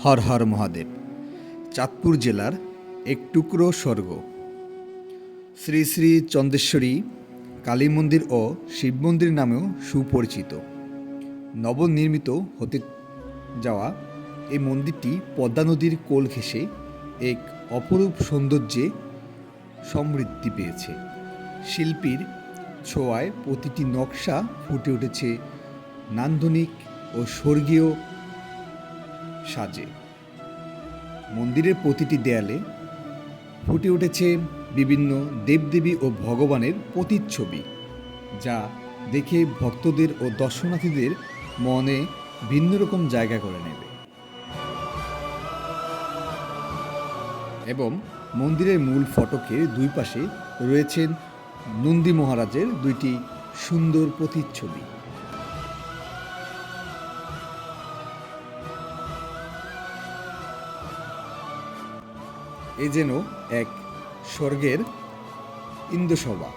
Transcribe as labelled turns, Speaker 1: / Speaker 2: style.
Speaker 1: হর হর মহাদেব। চাঁদপুর জেলার এক টুকরো স্বর্গ। শ্রী শ্রী চন্দেশ্বরী, কালী মন্দির ও শিব মন্দির নামেও সুপরিচিত। নবনির্মিত হতে যাওয়া এই মন্দিরটি পদ্মা নদীর কোল ঘেঁষে এক অপরূপ সৌন্দর্যে সমৃদ্ধি পেয়েছে। শিল্পীর ছোঁয়ায় প্রতিটি নকশা ফুটে উঠেছে নান্দনিক ও স্বর্গীয় সাজে। মন্দিরের প্রতিটি দেয়ালে ফুটে উঠেছে বিভিন্ন দেবদেবী ও ভগবানের প্রতিচ্ছবি, যা দেখে ভক্তদের ও দর্শনার্থীদের মনে ভিন্ন রকম জায়গা করে নেবে। এবং মন্দিরের মূল ফটকের দুই পাশে রয়েছেন নন্দী মহারাজের দুইটি সুন্দর প্রতিচ্ছবি। এ যেন এক স্বর্গের ইন্দ্রসভা